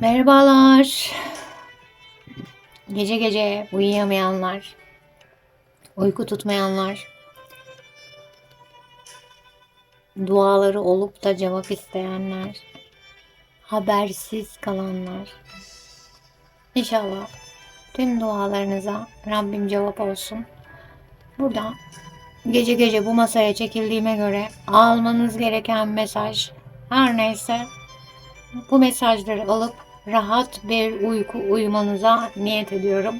Merhabalar. Gece gece uyuyamayanlar, uyku tutmayanlar, duaları olup da cevap isteyenler, habersiz kalanlar. İnşallah tüm dualarınıza Rabbim cevap olsun. Burada gece gece bu masaya çekildiğime göre almanız gereken mesaj her neyse bu mesajları alıp rahat bir uyku uyumanıza niyet ediyorum.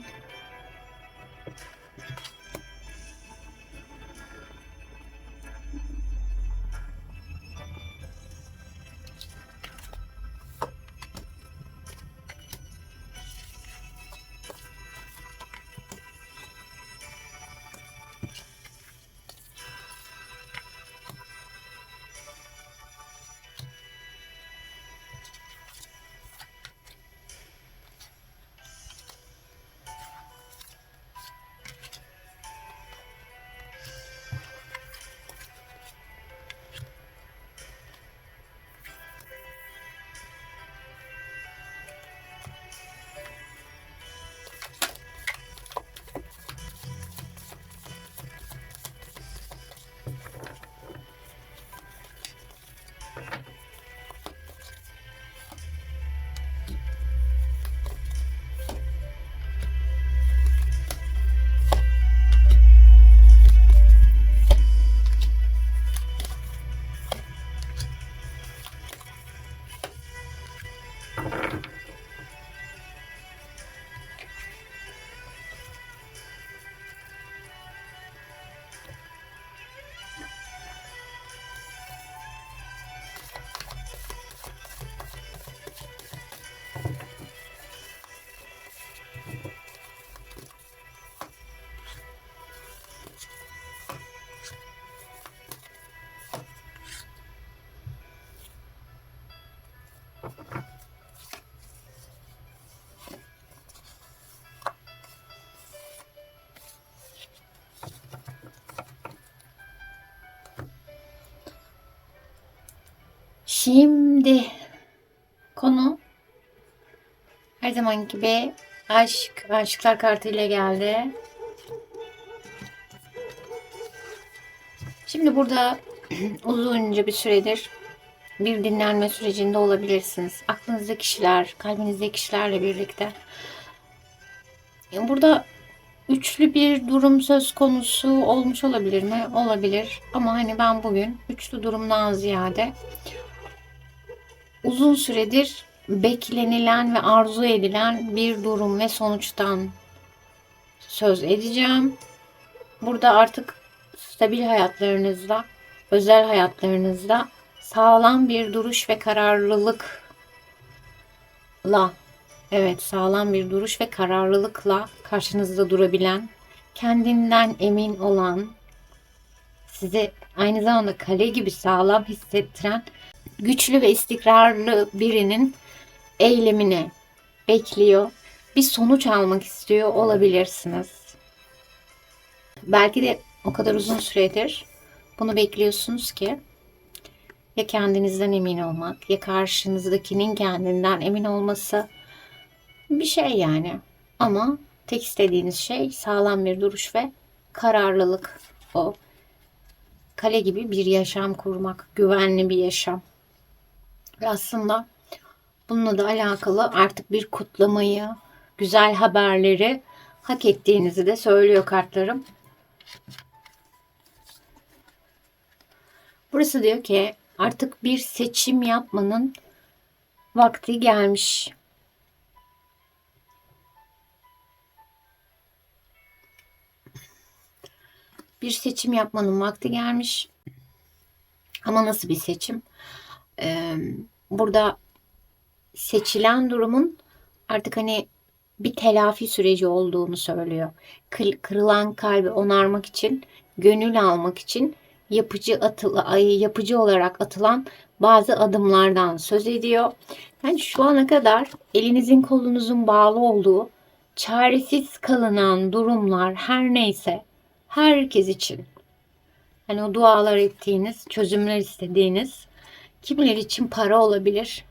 Şimdi konu her zaman gibi aşk, aşklar kartıyla geldi. Şimdi burada uzunca bir süredir bir dinlenme sürecinde olabilirsiniz. Aklınızda kişiler, kalbinizde kişilerle birlikte. Burada üçlü bir durum söz konusu olmuş olabilir mi? Olabilir. Ama hani ben bugün üçlü durumdan ziyade uzun süredir beklenilen ve arzu edilen bir durum ve sonuçtan söz edeceğim. Burada artık stabil hayatlarınızda, özel hayatlarınızda sağlam bir duruş ve kararlılıkla evet sağlam bir duruş ve kararlılıkla karşınızda durabilen, kendinden emin olan, size aynı zamanda kale gibi sağlam hissettiren güçlü ve istikrarlı birinin eylemini bekliyor. Bir sonuç almak istiyor olabilirsiniz. Belki de o kadar uzun süredir bunu bekliyorsunuz ki ya kendinizden emin olmak ya karşınızdakinin kendinden emin olması bir şey yani. Ama tek istediğiniz şey sağlam bir duruş ve kararlılık o. Kale gibi bir yaşam kurmak, güvenli bir yaşam. Ve aslında bununla da alakalı artık bir kutlamayı, güzel haberleri hak ettiğinizi de söylüyor kartlarım. Burası diyor ki artık bir seçim yapmanın vakti gelmiş. Bir seçim yapmanın vakti gelmiş. Ama nasıl bir seçim? Ee, burada seçilen durumun artık hani bir telafi süreci olduğunu söylüyor. Kır- kırılan kalbi onarmak için, gönül almak için yapıcı atılı, yapıcı olarak atılan bazı adımlardan söz ediyor. Yani şu ana kadar elinizin kolunuzun bağlı olduğu, çaresiz kalınan durumlar her neyse herkes için. Hani o dualar ettiğiniz, çözümler istediğiniz, kimileri için para olabilir,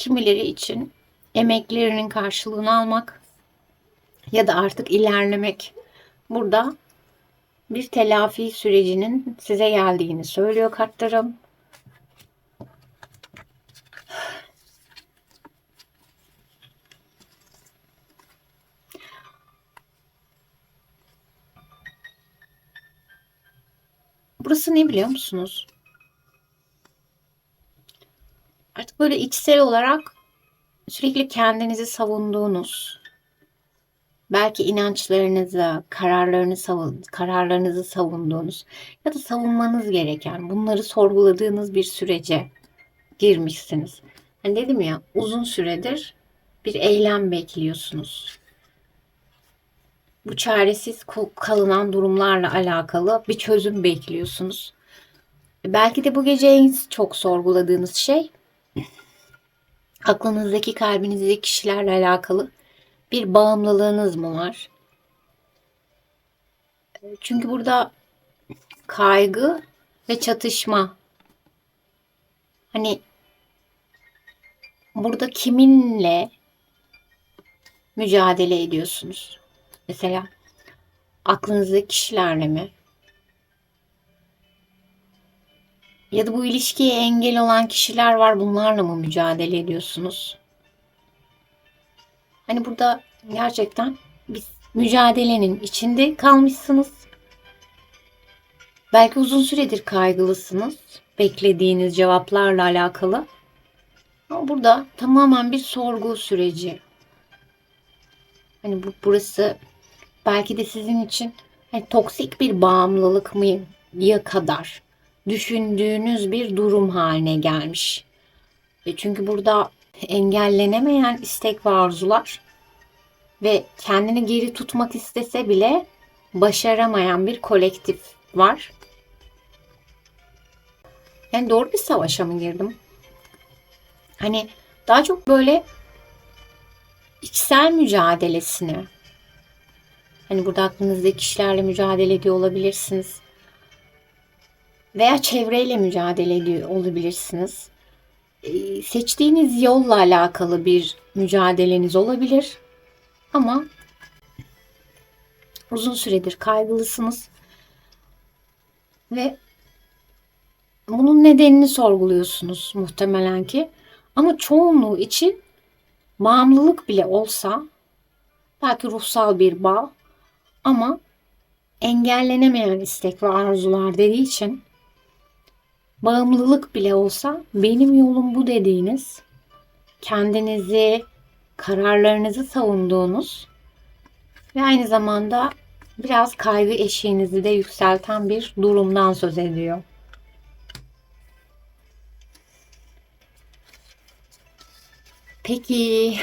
Kimileri için emeklerinin karşılığını almak ya da artık ilerlemek. Burada bir telafi sürecinin size geldiğini söylüyor kartlarım. Burası ne biliyor musunuz? Artık böyle içsel olarak sürekli kendinizi savunduğunuz, belki inançlarınızı, kararlarını savun, kararlarınızı savunduğunuz ya da savunmanız gereken, bunları sorguladığınız bir sürece girmişsiniz. Hani dedim ya, uzun süredir bir eylem bekliyorsunuz. Bu çaresiz kalınan durumlarla alakalı bir çözüm bekliyorsunuz. Belki de bu gece en çok sorguladığınız şey aklınızdaki, kalbinizdeki kişilerle alakalı bir bağımlılığınız mı var? Çünkü burada kaygı ve çatışma. Hani burada kiminle mücadele ediyorsunuz? Mesela aklınızdaki kişilerle mi? Ya da bu ilişkiye engel olan kişiler var bunlarla mı mücadele ediyorsunuz? Hani burada gerçekten biz mücadelenin içinde kalmışsınız. Belki uzun süredir kaygılısınız. Beklediğiniz cevaplarla alakalı. Ama burada tamamen bir sorgu süreci. Hani bu burası belki de sizin için hani toksik bir bağımlılık mı ya kadar düşündüğünüz bir durum haline gelmiş. E çünkü burada engellenemeyen istek ve arzular ve kendini geri tutmak istese bile başaramayan bir kolektif var. Yani doğru bir savaşa mı girdim? Hani daha çok böyle içsel mücadelesini hani burada aklınızdaki kişilerle mücadele ediyor olabilirsiniz veya çevreyle mücadele ediyor olabilirsiniz. Ee, seçtiğiniz yolla alakalı bir mücadeleniz olabilir. Ama uzun süredir kaygılısınız ve bunun nedenini sorguluyorsunuz muhtemelen ki. Ama çoğunluğu için bağımlılık bile olsa belki ruhsal bir bağ ama engellenemeyen istek ve arzular dediği için bağımlılık bile olsa benim yolum bu dediğiniz, kendinizi, kararlarınızı savunduğunuz ve aynı zamanda biraz kaygı eşiğinizi de yükselten bir durumdan söz ediyor. Peki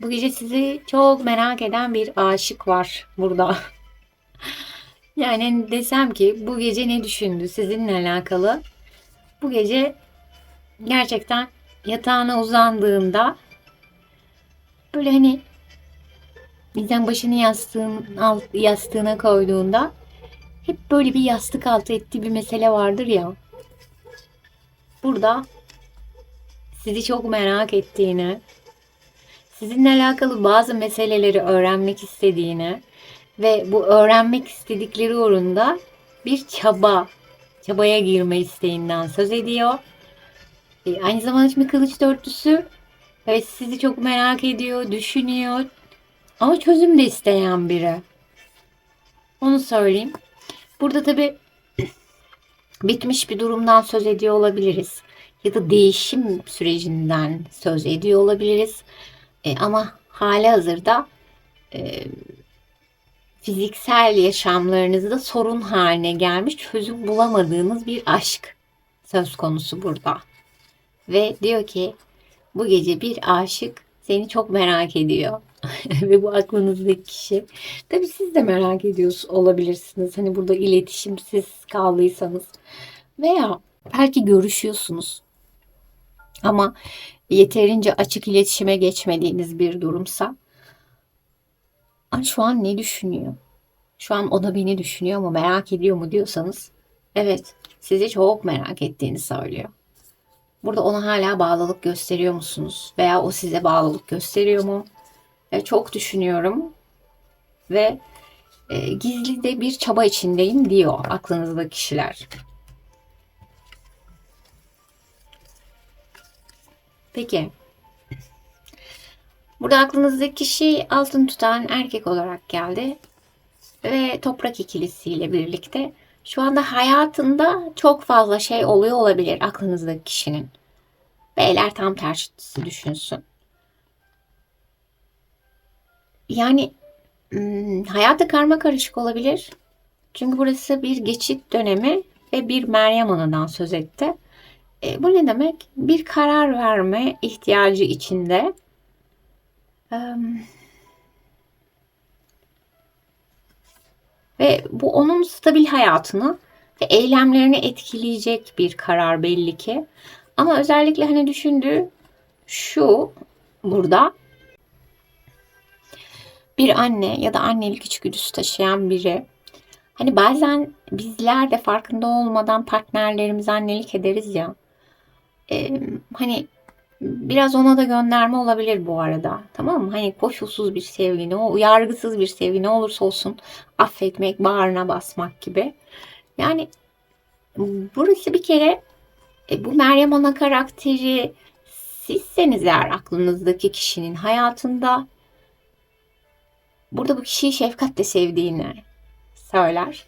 bu gece sizi çok merak eden bir aşık var burada. Yani desem ki bu gece ne düşündü sizinle alakalı? bu gece gerçekten yatağına uzandığında böyle hani insan başını yastığın, alt, yastığına koyduğunda hep böyle bir yastık altı ettiği bir mesele vardır ya. Burada sizi çok merak ettiğini, sizinle alakalı bazı meseleleri öğrenmek istediğini ve bu öğrenmek istedikleri uğrunda bir çaba çabaya girme isteğinden söz ediyor. E, aynı zamanda şimdi kılıç dörtlüsü evet sizi çok merak ediyor, düşünüyor ama çözüm de isteyen biri. Onu söyleyeyim. Burada tabi bitmiş bir durumdan söz ediyor olabiliriz. Ya da değişim sürecinden söz ediyor olabiliriz. E, ama hali hazırda e, fiziksel yaşamlarınızda sorun haline gelmiş çözüm bulamadığınız bir aşk söz konusu burada. Ve diyor ki bu gece bir aşık seni çok merak ediyor. Ve bu aklınızdaki kişi. Tabii siz de merak ediyorsunuz olabilirsiniz. Hani burada iletişimsiz kaldıysanız. Veya belki görüşüyorsunuz. Ama yeterince açık iletişime geçmediğiniz bir durumsa Ay şu an ne düşünüyor? Şu an o da beni düşünüyor mu, merak ediyor mu diyorsanız evet sizi çok merak ettiğini söylüyor. Burada ona hala bağlılık gösteriyor musunuz? Veya o size bağlılık gösteriyor mu? E, çok düşünüyorum ve e, gizli de bir çaba içindeyim diyor aklınızdaki kişiler. Peki. Burada aklınızdaki kişi altın tutan erkek olarak geldi ve toprak ikilisiyle birlikte şu anda hayatında çok fazla şey oluyor olabilir aklınızdaki kişinin. Beyler tam tersi düşünsün. Yani hmm, hayatı karma karışık olabilir. Çünkü burası bir geçit dönemi ve bir Meryem Ana'dan söz etti. E, bu ne demek? Bir karar verme ihtiyacı içinde. Um, Ve bu onun stabil hayatını ve eylemlerini etkileyecek bir karar belli ki. Ama özellikle hani düşündüğü şu burada bir anne ya da annelik içgüdüsü taşıyan biri hani bazen bizler de farkında olmadan partnerlerimize annelik ederiz ya. Ee, hani biraz ona da gönderme olabilir bu arada. Tamam mı? Hani koşulsuz bir sevgi, ne o yargısız bir sevgi ne olursa olsun affetmek, bağrına basmak gibi. Yani burası bir kere e, bu Meryem Ana karakteri sizseniz eğer aklınızdaki kişinin hayatında burada bu kişiyi şefkatle sevdiğini söyler.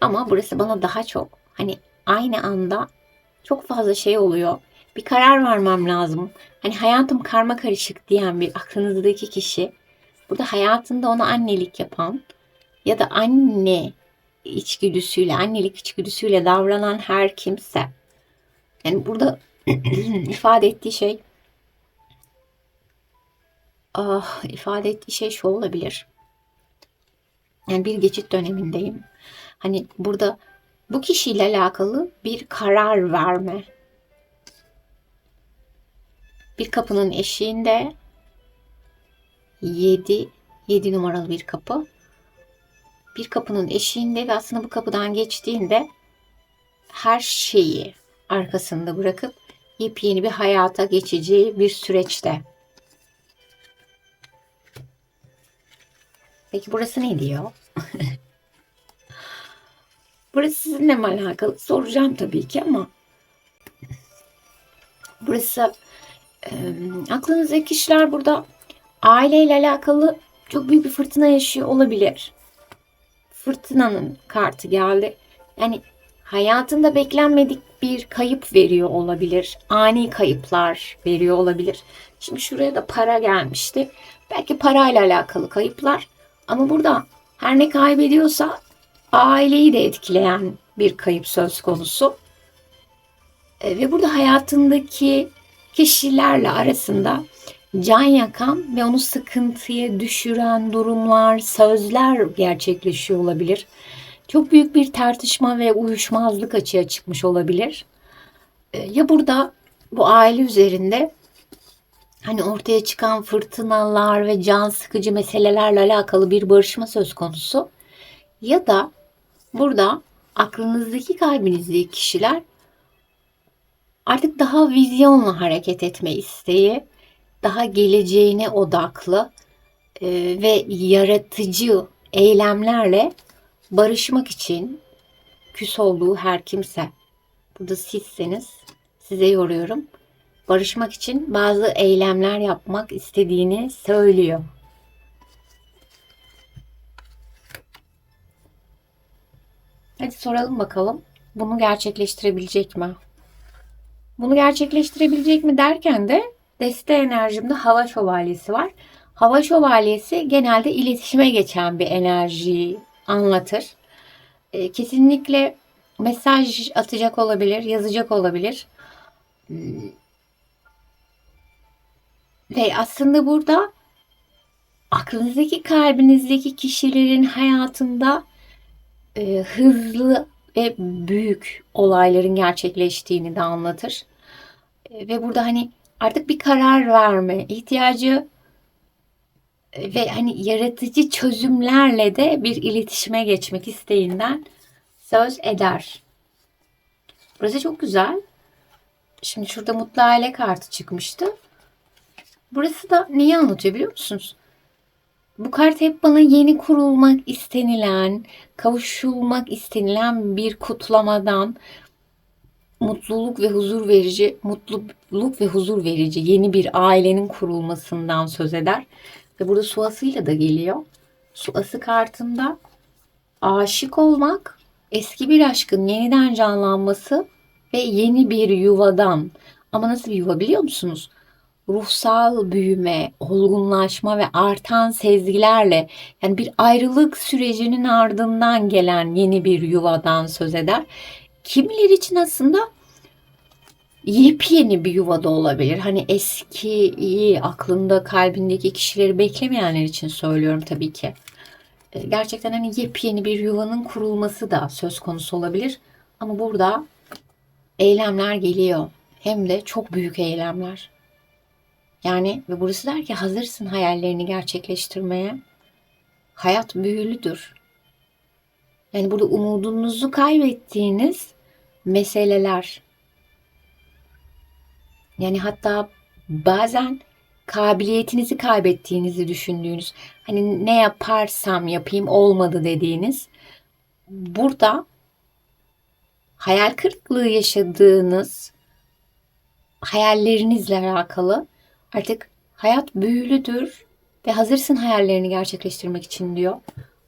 Ama burası bana daha çok hani aynı anda çok fazla şey oluyor bir karar vermem lazım. Hani hayatım karma karışık diyen bir aklınızdaki kişi burada hayatında ona annelik yapan ya da anne içgüdüsüyle, annelik içgüdüsüyle davranan her kimse. Yani burada ifade ettiği şey ah, ifade ettiği şey şu olabilir. Yani bir geçit dönemindeyim. Hani burada bu kişiyle alakalı bir karar verme bir kapının eşiğinde 7 7 numaralı bir kapı. Bir kapının eşiğinde ve aslında bu kapıdan geçtiğinde her şeyi arkasında bırakıp yepyeni bir hayata geçeceği bir süreçte. Peki burası ne diyor? burası sizinle mi alakalı? Soracağım tabii ki ama burası e, aklınızdaki kişiler burada aileyle alakalı çok büyük bir fırtına yaşıyor olabilir. Fırtınanın kartı geldi. Yani hayatında beklenmedik bir kayıp veriyor olabilir. Ani kayıplar veriyor olabilir. Şimdi şuraya da para gelmişti. Belki parayla alakalı kayıplar. Ama burada her ne kaybediyorsa aileyi de etkileyen bir kayıp söz konusu. E, ve burada hayatındaki kişilerle arasında can yakan ve onu sıkıntıya düşüren durumlar, sözler gerçekleşiyor olabilir. Çok büyük bir tartışma ve uyuşmazlık açığa çıkmış olabilir. Ee, ya burada bu aile üzerinde hani ortaya çıkan fırtınalar ve can sıkıcı meselelerle alakalı bir barışma söz konusu ya da burada aklınızdaki kalbinizdeki kişiler artık daha vizyonla hareket etme isteği, daha geleceğine odaklı e, ve yaratıcı eylemlerle barışmak için küs olduğu her kimse, burada sizseniz size yoruyorum. Barışmak için bazı eylemler yapmak istediğini söylüyor. Hadi soralım bakalım. Bunu gerçekleştirebilecek mi? Bunu gerçekleştirebilecek mi derken de deste enerjimde hava şövalyesi var. Hava şövalyesi genelde iletişime geçen bir enerjiyi anlatır. E, kesinlikle mesaj atacak olabilir, yazacak olabilir. Ve aslında burada aklınızdaki, kalbinizdeki kişilerin hayatında e, hızlı ve büyük olayların gerçekleştiğini de anlatır. E, ve burada hani artık bir karar verme ihtiyacı e, ve hani yaratıcı çözümlerle de bir iletişime geçmek isteğinden söz eder. Burası çok güzel. Şimdi şurada mutlu aile kartı çıkmıştı. Burası da neyi anlatıyor biliyor musunuz? Bu kart hep bana yeni kurulmak istenilen, kavuşulmak istenilen bir kutlamadan, mutluluk ve huzur verici, mutluluk ve huzur verici yeni bir ailenin kurulmasından söz eder. Ve burada su asıyla da geliyor. Su ası kartında aşık olmak, eski bir aşkın yeniden canlanması ve yeni bir yuvadan. Ama nasıl bir yuva biliyor musunuz? Ruhsal büyüme, olgunlaşma ve artan sezgilerle yani bir ayrılık sürecinin ardından gelen yeni bir yuvadan söz eder. Kimileri için aslında yepyeni bir yuvada olabilir. Hani eskiyi aklında kalbindeki kişileri beklemeyenler için söylüyorum tabii ki. E, gerçekten hani yepyeni bir yuvanın kurulması da söz konusu olabilir. Ama burada eylemler geliyor. Hem de çok büyük eylemler. Yani ve burası der ki hazırsın hayallerini gerçekleştirmeye. Hayat büyülüdür. Yani burada umudunuzu kaybettiğiniz meseleler. Yani hatta bazen kabiliyetinizi kaybettiğinizi düşündüğünüz, hani ne yaparsam yapayım olmadı dediğiniz burada hayal kırıklığı yaşadığınız hayallerinizle alakalı artık hayat büyülüdür ve hazırsın hayallerini gerçekleştirmek için diyor.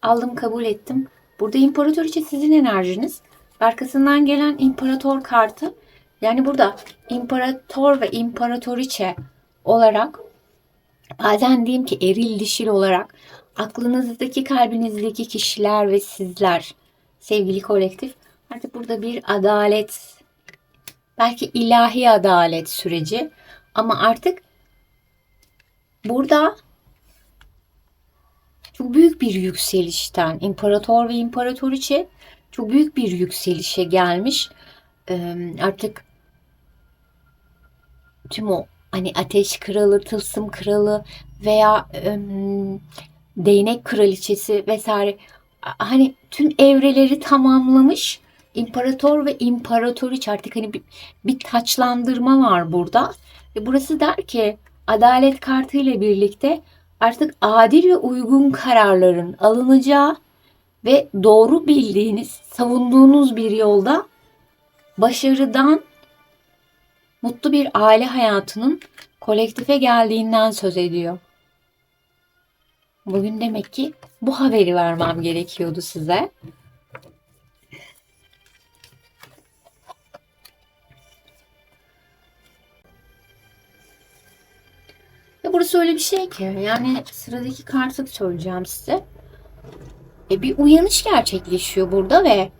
Aldım kabul ettim. Burada imparator için sizin enerjiniz. Arkasından gelen imparator kartı. Yani burada imparator ve imparatoriçe olarak bazen diyeyim ki eril dişil olarak aklınızdaki kalbinizdeki kişiler ve sizler sevgili kolektif artık burada bir adalet belki ilahi adalet süreci ama artık burada çok büyük bir yükselişten imparator ve imparatoriçe çok büyük bir yükselişe gelmiş. Ee, artık tüm o hani ateş kralı, tılsım kralı veya e, değnek kraliçesi vesaire hani tüm evreleri tamamlamış imparator ve imparatoriç artık hani bir, bir taçlandırma var burada. Ve burası der ki adalet kartı ile birlikte artık adil ve uygun kararların alınacağı ve doğru bildiğiniz, savunduğunuz bir yolda başarıdan mutlu bir aile hayatının kolektife geldiğinden söz ediyor. Bugün demek ki bu haberi vermem gerekiyordu size. Burası öyle bir şey ki yani sıradaki kartı söyleyeceğim size. E, bir uyanış gerçekleşiyor burada ve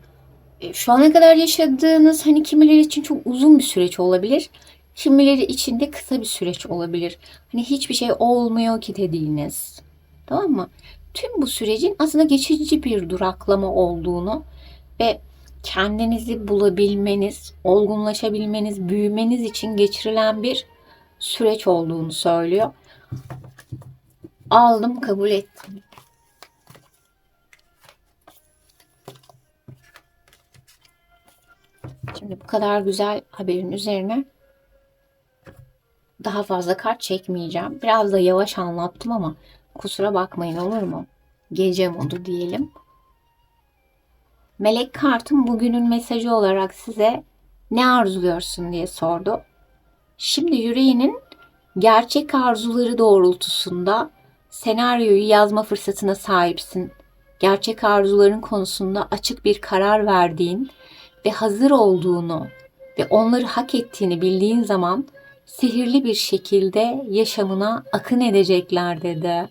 e, şu ana kadar yaşadığınız hani kimileri için çok uzun bir süreç olabilir. Kimileri için de kısa bir süreç olabilir. Hani hiçbir şey olmuyor ki dediğiniz. Tamam mı? Tüm bu sürecin aslında geçici bir duraklama olduğunu ve kendinizi bulabilmeniz, olgunlaşabilmeniz, büyümeniz için geçirilen bir süreç olduğunu söylüyor. Aldım, kabul ettim. Şimdi bu kadar güzel haberin üzerine daha fazla kart çekmeyeceğim. Biraz da yavaş anlattım ama kusura bakmayın olur mu? Gece modu diyelim. Melek kartım bugünün mesajı olarak size ne arzuluyorsun diye sordu. Şimdi yüreğinin gerçek arzuları doğrultusunda senaryoyu yazma fırsatına sahipsin. Gerçek arzuların konusunda açık bir karar verdiğin ve hazır olduğunu ve onları hak ettiğini bildiğin zaman sihirli bir şekilde yaşamına akın edecekler dedi.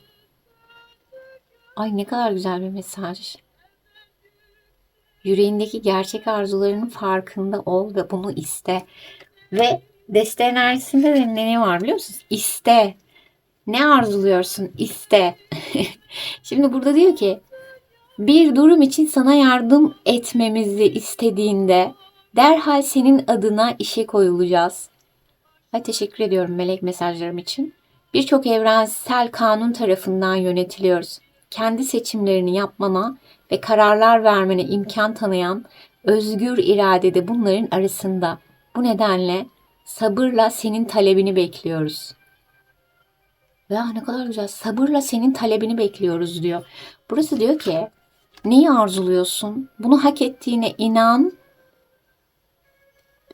Ay ne kadar güzel bir mesaj. Yüreğindeki gerçek arzularının farkında ol ve bunu iste. Ve deste enerjisinde de ne var biliyor musunuz? İste. Ne arzuluyorsun? İste. Şimdi burada diyor ki bir durum için sana yardım etmemizi istediğinde derhal senin adına işe koyulacağız. Ay teşekkür ediyorum melek mesajlarım için. Birçok evrensel kanun tarafından yönetiliyoruz. Kendi seçimlerini yapmana ve kararlar vermene imkan tanıyan özgür irade de bunların arasında. Bu nedenle sabırla senin talebini bekliyoruz. Ya ne kadar güzel. Sabırla senin talebini bekliyoruz diyor. Burası diyor ki neyi arzuluyorsun? Bunu hak ettiğine inan.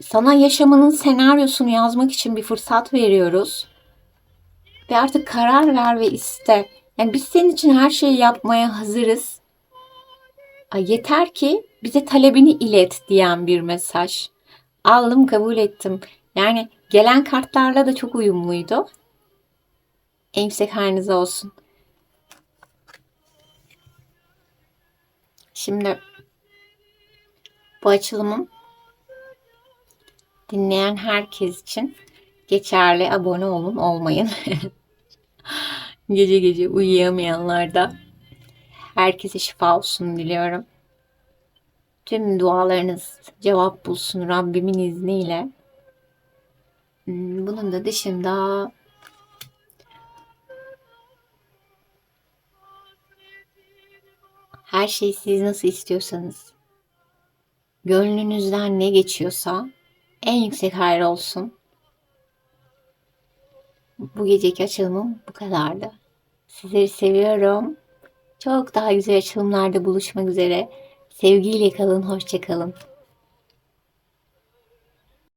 Sana yaşamının senaryosunu yazmak için bir fırsat veriyoruz. Ve artık karar ver ve iste. Yani biz senin için her şeyi yapmaya hazırız. Ay yeter ki bize talebini ilet diyen bir mesaj. Aldım kabul ettim. Yani gelen kartlarla da çok uyumluydu. En yüksek halinize olsun. Şimdi bu açılımım dinleyen herkes için geçerli. Abone olun, olmayın. gece gece uyuyamayanlar da herkese şifa olsun diliyorum. Tüm dualarınız cevap bulsun Rabbimin izniyle. Hmm, Bunun da dışında her şey siz nasıl istiyorsanız, gönlünüzden ne geçiyorsa en yüksek hayır olsun. Bu geceki açılımım bu kadardı. Sizleri seviyorum. Çok daha güzel açılımlarda buluşmak üzere. Sevgiyle kalın, hoşça kalın.